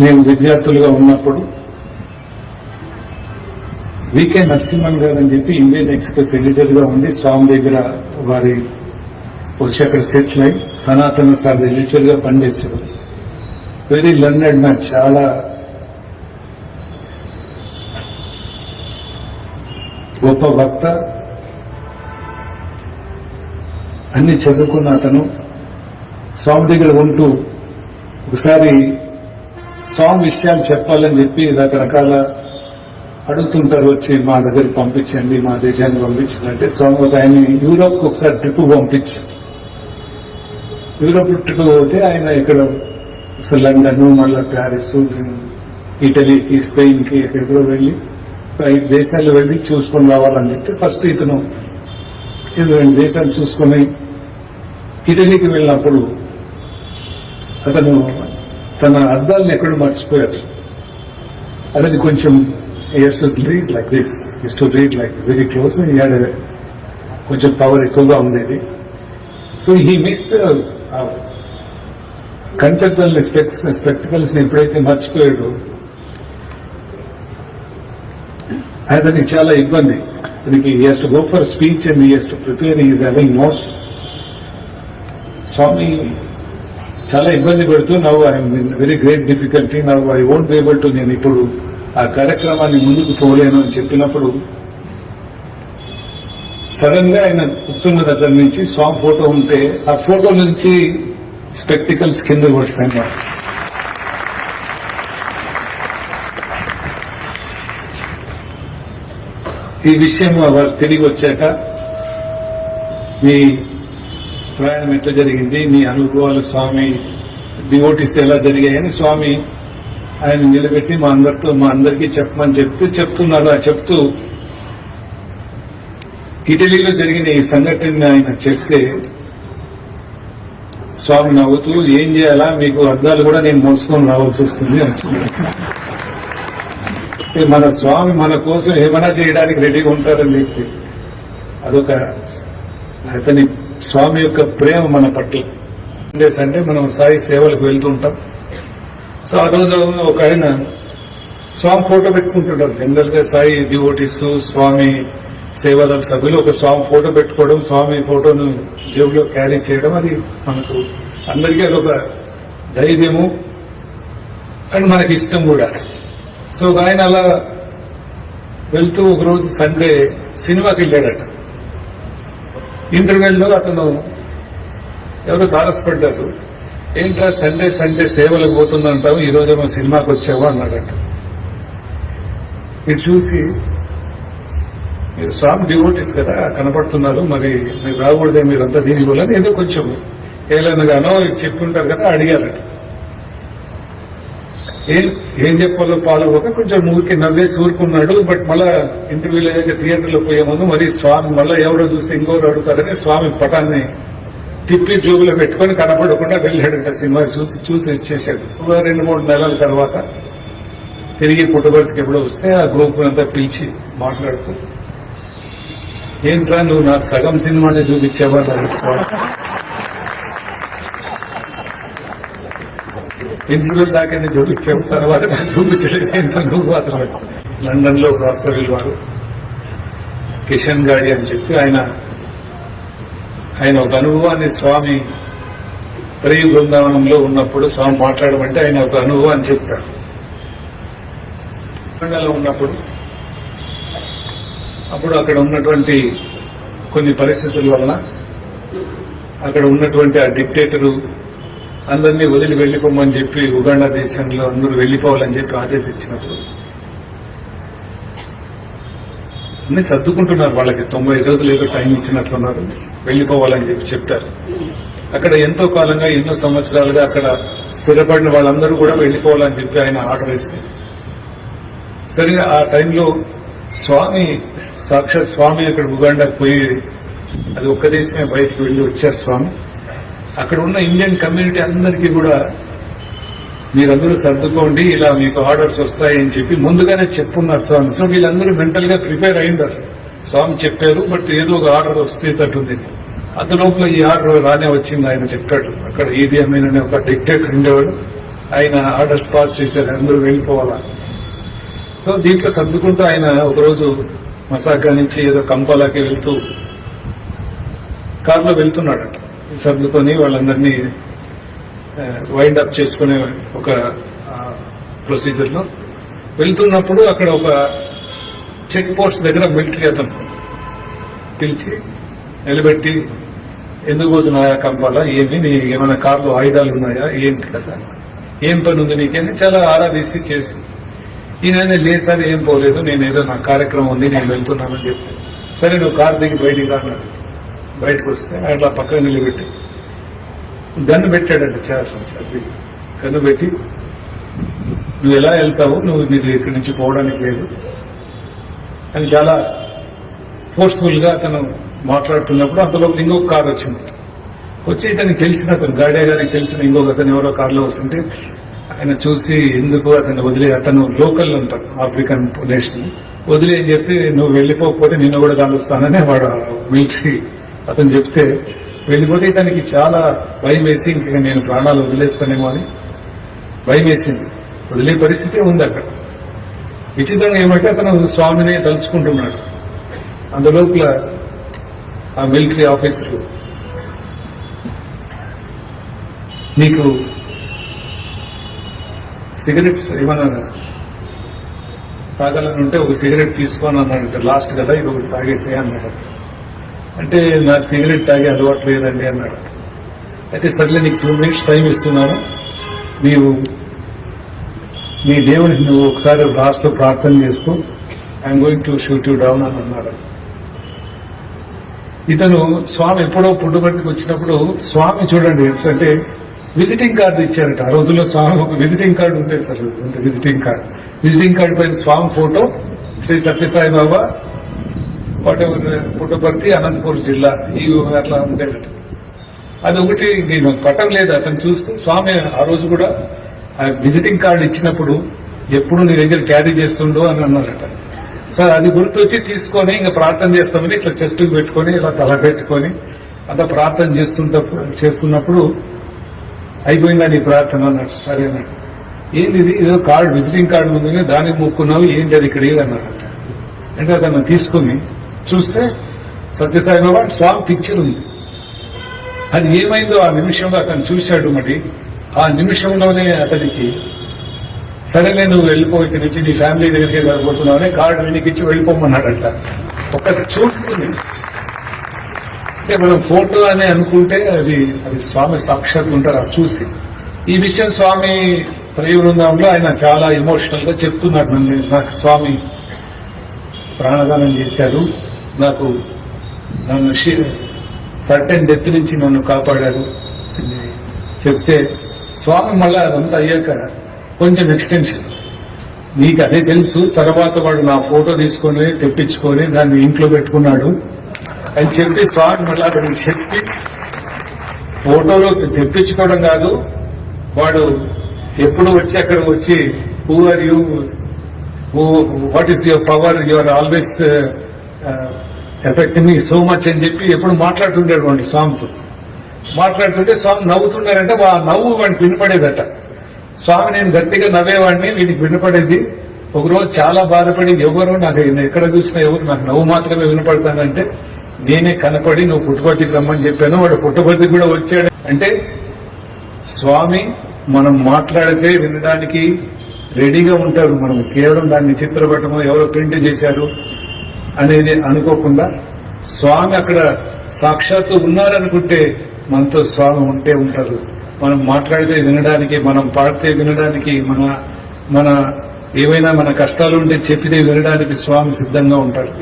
మేము విద్యార్థులుగా ఉన్నప్పుడు వికే నరసింహన్ గారు అని చెప్పి ఇండియన్ ఎక్స్ప్రెస్ ఎడిటర్గా ఉండి స్వామి దగ్గర వారి వచ్చి అక్కడ సెటిల్ అయి సనాతన సార్ ఎడిటర్గా పనిచేశారు వెరీ లర్నెడ్ మ్యాన్ చాలా గొప్ప వక్త అన్ని చదువుకున్న అతను స్వామి దగ్గర ఉంటూ ఒకసారి సాంగ్ విషయాలు చెప్పాలని చెప్పి రకరకాల అడుగుతుంటారు వచ్చి మా దగ్గరికి పంపించండి మా దేశానికి పంపించండి సాంగ్ స్వామి ఒక ఆయన యూరోప్ ఒకసారి ట్రిప్ పంపించారు యూరోప్ ట్రిప్ పోతే ఆయన ఇక్కడ అసలు లండన్ మళ్ళీ ప్యారిస్ ఇటలీకి స్పెయిన్కి ఎక్కడికో వెళ్ళి ఐదు దేశాలు వెళ్ళి చూసుకొని రావాలని చెప్పి ఫస్ట్ ఇతను ఇది రెండు దేశాలు చూసుకొని ఇటలీకి వెళ్ళినప్పుడు అతను తన అర్థాలను ఎక్కడ మర్చిపోయారు అనేది కొంచెం has to read like this has to read like very close కొంచెం పవర్ ఎక్కువగా ఉండేది. సో హీ మిస్ కంటెంపల్ స్పెక్స్ స్పెక్టికల్స్ ఎప్పుడైతే మర్చిపోయాడు అతనికి చాలా ఇబ్బంది. అతనికి has to go for speech and has to prepare is having notes స్వామి చాలా ఇబ్బంది పెడుతూ నవ్వు ఐ వెరీ గ్రేట్ డిఫికల్టీ నవ్వు I won't be able to నేను ఇప్పుడు ఆ కార్యక్రమాన్ని ముందుకు పోలేను అని చెప్పినప్పుడు సడన్గా ఆయన కూర్చున్న దగ్గర నుంచి స్వామి ఫోటో ఉంటే ఆ ఫోటో నుంచి స్పెక్టికల్స్ కింద పడిపోయినా ఈ విషయం వారు తిరిగి వచ్చాక మీ ప్రయాణం ఎట్లా జరిగింది? నీ అనుభవాలు స్వామి డివోటిస్తే ఎలా జరిగాయని స్వామి ఆయన నిలబెట్టి మా అందరితో మా అందరికీ చెప్పమని చెప్తూ చెప్తున్నారు చెప్తూ ఇటలీలో జరిగిన ఈ సంఘటన ఆయన చెప్తే స్వామి నవ్వుతూ ఏం చేయాలా? మీకు అర్థాలు కూడా నేను మోసుకొని రావాల్సి వస్తుంది అంటున్నారు అంటే మన స్వామి మన కోసం ఏమైనా చేయడానికి రెడీగా ఉంటారని చెప్పి అదొక అతని స్వామి యొక్క ప్రేమ మన పట్ల. డేస్ అంటే మనం సాయి సేవలకు వెళ్తూ ఉంటాం. సో ఆ రోజు ఒక ఆయన స్వామి ఫోటో పెట్టుకుంటుంటారు. జనరల్గా సాయి డివోటీస్ స్వామి సేవాదళ సభ్యులు ఒక స్వామి ఫోటో పెట్టుకోవడం స్వామి ఫోటోను జేబులో క్యారీ చేయడం అది మనకు అందరికీ అదొక ధైర్యము అండ్ మనకి ఇష్టం కూడా. సో ఒక ఆయన అలా వెళ్తూ ఒక రోజు సండే సినిమాకి వెళ్ళాడట. ఇంటర్వెల్లో అతను ఎవరు తారసపడ్డారు ఏంట్రా సండే సండే సేవలకు పోతుందంటావు ఈ రోజేమో సినిమాకి వచ్చావు అన్నాడట. మీరు చూసి మీరు స్వామి డివోటీస్ కదా కనపడుతున్నారు మరి మీరు రాకూడదే మీరంతా దీని వల్ల ఏదో కొంచెం ఏలనగానో చెప్పుంటారు కదా అడిగారట. ఏం ఏం చెప్పాలో పాల్గొక కొంచెం ఊరికి నవ్వేసి ఊరుకున్నాడు బట్ మళ్ళా ఇంటర్వ్యూలో ఏదైతే థియేటర్లో పోయే ముందు మరి స్వామి మళ్ళీ ఎవరో చూసి ఇంకోరు అడుగుతారని స్వామి పటాన్ని తిప్పి జోబులో పెట్టుకొని కనపడకుండా వెళ్ళాడంట సినిమా చూసి చూసి వచ్చేసాడు. ఒక రెండు మూడు నెలల తర్వాత తిరిగి పుట్టుబడికి ఎప్పుడో వస్తే ఆ గ్రూప్ అంతా పిలిచి మాట్లాడుతూ ఏంట్రా నువ్వు నాకు సగం సినిమాని చూపించావా? అన్నాడు స్వామి ఇంట్లో దాకా చూపించావు తర్వాత చూపించలేదు నువ్వు మాత్రమే లండన్లో రాష్ట్రవిల్ వారు కిషన్ గాడి అని చెప్పి ఆయన ఆయన ఒక అనుభవాన్ని స్వామి ప్రియ బృందావనంలో ఉన్నప్పుడు స్వామి మాట్లాడమంటే ఆయన ఒక అనుభవాన్ని చెప్పాడు లండన్లో ఉన్నప్పుడు అప్పుడు అక్కడ ఉన్నటువంటి కొన్ని పరిస్థితుల వలన అక్కడ ఉన్నటువంటి ఆ డిక్టేటరు అందరినీ వదిలి వెళ్ళిపోమని చెప్పి ఉగాండా దేశంలో అందరూ వెళ్ళిపోవాలని చెప్పి ఆదేశించినప్పుడు అన్ని సర్దుకుంటున్నారు వాళ్ళకి తొంభై రోజులు ఏదో టైం ఇచ్చినట్లున్నారు వెళ్ళిపోవాలని చెప్పి చెప్తారు. అక్కడ ఎంతో కాలంగా ఎన్నో సంవత్సరాలుగా అక్కడ స్థిరపడిన వాళ్ళందరూ కూడా వెళ్ళిపోవాలని చెప్పి ఆయన ఆర్డర్ ఇస్తే. సరే ఆ టైంలో స్వామి సాక్షాత్ స్వామి అక్కడ ఉగాండాకు పోయి అది ఒక్క దేశమే బయటకు వెళ్ళి వచ్చారు స్వామి. అక్కడ ఉన్న ఇండియన్ కమ్యూనిటీ అందరికీ కూడా మీరందరూ సర్దుకోండి ఇలా మీకు ఆర్డర్స్ వస్తాయని చెప్పి ముందుగానే చెప్పున్నారు స్వామి. సో వీళ్ళందరూ మెంటల్గా ప్రిపేర్ అయిందారు స్వామి చెప్పారు బట్ ఏదో ఒక ఆర్డర్ వస్తే తట్టుంది అంత లోపల ఈ ఆర్డర్ రానే వచ్చింది ఆయన చెప్పాడు. అక్కడ ఏది అమీన్ అనే ఒక డిక్టేటర్ ఉండేవాడు. ఆయన ఆర్డర్స్ పాస్ చేశారు అందరూ వెళ్ళిపోవాలా. సో దీంట్లో సర్దుకుంటూ ఆయన ఒకరోజు మసాకా నుంచి ఏదో కంపాలాకి వెళ్తూ కారులో వెళ్తున్నాడట. సర్దుకొని వాళ్ళందరినీ వైండ్ అప్ చేసుకునే ఒక ప్రొసీజర్లో వెళ్తున్నప్పుడు అక్కడ ఒక చెక్ పోస్ట్ దగ్గర మిలిటరీ అతను పిలిచి నిలబెట్టి ఎందుకు పోతున్నాయా కంపాల? ఏమి? నీ ఏమైనా కార్లు ఆయుధాలు ఉన్నాయా? ఏంటి కదా? ఏం పని ఉంది నీకని చాలా ఆరా తీసి చేసి ఈయన లేదు సార్ ఏం పోలేదు. నేను ఏదో నా కార్యక్రమం ఉంది నేను వెళ్తున్నానని చెప్పి సరే నువ్వు కార్ దిగి బయటికి రాన్నాడు బయటకు వస్తే అట్లా పక్కన నిలబెట్టి గన్ను పెట్టాడంట చేస్తాను సార్ గన్ను పెట్టి నువ్వు ఎలా వెళ్తావు నువ్వు నీకు ఇక్కడి నుంచి పోవడానికి లేదు. అని చాలా ఫోర్స్ఫుల్గా అతను మాట్లాడుతున్నప్పుడు అంతలో ఇంకొక కార్ వచ్చింది. వచ్చి ఇతనికి తెలిసిన అతను గాడే గారికి తెలిసిన ఇంకొక అతను ఎవరో కారులో వస్తుంటే ఆయన చూసి ఎందుకు అతను వదిలే అతను లోకల్ అంటారు ఆఫ్రికన్ నేషన్ వదిలే అని చెప్పి నువ్వు వెళ్ళిపోకపోతే నిన్ను కూడా కలుస్తానని వాడు మిలిటరీ అతను చెప్తే వెళ్ళిపోతే దానికి చాలా భయం వేసి ఇంక నేను ప్రాణాలు వదిలేస్తానేమో అని భయం వేసింది. వదిలే పరిస్థితి ఉంది అక్కడ. విచిత్రంగా ఏమంటే అతను స్వామిని తలుచుకుంటున్నాడు. అందులోపల ఆ మిలిటరీ ఆఫీసర్ నీకు సిగరెట్స్ ఏమన్నా తాగాలని ఉంటే ఒక సిగరెట్ తీసుకోని అన్నాడు. లాస్ట్ కదా ఇది ఒకటి తాగేసే అన్నాడు. అంటే నాకు సిగరెట్ తాగే అలవాటు లేదండి అన్నాడు. అయితే సర్లే నీకు టూ మినిట్స్ టైం ఇస్తున్నాను. నీవు నీ దేవునికి నువ్వు ఒకసారి లాస్ట్ ప్రార్థన చేసుకో. I'm going to shoot you down అని అన్నాడు. ఇతను స్వామి ఎప్పుడో పుట్టుబడికి వచ్చినప్పుడు స్వామి చూడండి అంటే విజిటింగ్ కార్డు ఇచ్చారట. ఆ రోజుల్లో స్వామి ఒక విజిటింగ్ కార్డు ఉండేది sir visiting card visiting card పైన Swami photo Shri Sathya Sai Baba what Puttaparthi Anantapur జిల్లా ఈ అట్లా ఉండేదట. అది ఒకటి నేను పట్టం లేదు అతను చూస్తూ స్వామి ఆ రోజు కూడా ఆ విజిటింగ్ కార్డు ఇచ్చినప్పుడు ఎప్పుడు నీ దగ్గర క్యారీ చేస్తుండో అని అన్నారట. సార్ అది గుర్తొచ్చి తీసుకొని ఇంకా ప్రార్థన చేస్తామని ఇట్లా చెస్ట్ పెట్టుకొని ఇలా తల పెట్టుకొని అంత ప్రార్థన చేస్తుంటప్పుడు చేస్తున్నప్పుడు అయిపోయిందా నీ ప్రార్థన అన్నట్టు సరే అన్నాడు. ఏంది ఇది? ఏదో కార్డు విజిటింగ్ కార్డు ఉంది దానికి మొక్కున్నావు ఏంటి అది ఇక్కడ ఏది అన్నారట అంటే అతను తీసుకుని చూస్తే సత్యసాయి బాబా స్వామి పిక్చర్ ఉంది. అది ఏమైందో ఆ నిమిషంలో అతను చూశాడు మరి ఆ నిమిషంలోనే అతనికి సరేనే నువ్వు వెళ్ళిపో ఇక్కడి నుంచి నీ ఫ్యామిలీ దగ్గరికి వెళ్ళిపోతున్నావు కార్డు వెనక్కి వెళ్ళిపోమన్నాడంట. వెళ్ళిపోమన్నాడట ఒక్కటి చూస్తుంది అంటే మనం ఫోటో అని అనుకుంటే అది అది స్వామి సాక్షాత్ ఉంటారు అది చూసి. ఈ విషయం స్వామి ప్రయోగృందంలో ఆయన చాలా ఎమోషనల్గా చెప్తున్నాడు నన్ను. నాకు స్వామి ప్రాణదానం చేశారు. నాకు నన్ను సర్టెన్ డెత్ నుంచి నన్ను కాపాడాడు అని చెప్తే స్వామి మళ్ళీ అదంతా అయ్యాక కొంచెం ఎక్స్టెన్షన్. నీకు అదే తెలుసు తర్వాత వాడు నా ఫోటో తీసుకొని తెప్పించుకొని దాన్ని ఇంట్లో పెట్టుకున్నాడు. అని చెప్పి స్వామి మళ్ళీ అతనికి చెప్పి ఫోటోలో తెప్పించుకోవడం కాదు వాడు ఎప్పుడు వచ్చి అక్కడ వచ్చి who are you what is your power your always effect me so much అని చెప్పి ఎప్పుడు మాట్లాడుతుండేడు వాడి స్వామితో. మాట్లాడుతుంటే స్వామి నవ్వుతున్నారంటే ఆ నవ్వు వాడికి వినపడేదట. స్వామి నేను గట్టిగా నవ్వేవాడిని వీడికి వినపడేది. ఒకరోజు చాలా బాధపడి ఎవరు నాకు ఎక్కడ చూసినా ఎవరు నాకు నవ్వు మాత్రమే వినపడతానంటే నేనే కనపడి నువ్వు పుట్టుబడికి రమ్మని చెప్పాను. వాడు పుట్టుబడికి కూడా వచ్చాడు. అంటే స్వామి మనం మాట్లాడితే వినడానికి రెడీగా ఉంటారు. మనం కేవలం దాన్ని చిత్రపటము ఎవరో ప్రింట్ చేశారు. అనేది అనుకోకుండా స్వామి అక్కడ సాక్షాత్తు ఉన్నారనుకుంటే మనతో స్వామి ఉంటే ఉంటారు. మనం మాట్లాడితే వినడానికి మనం పాడితే వినడానికి మన మన ఏవైనా మన కష్టాలు ఉంటే చెప్పితే వినడానికి స్వామి సిద్ధంగా ఉంటారు.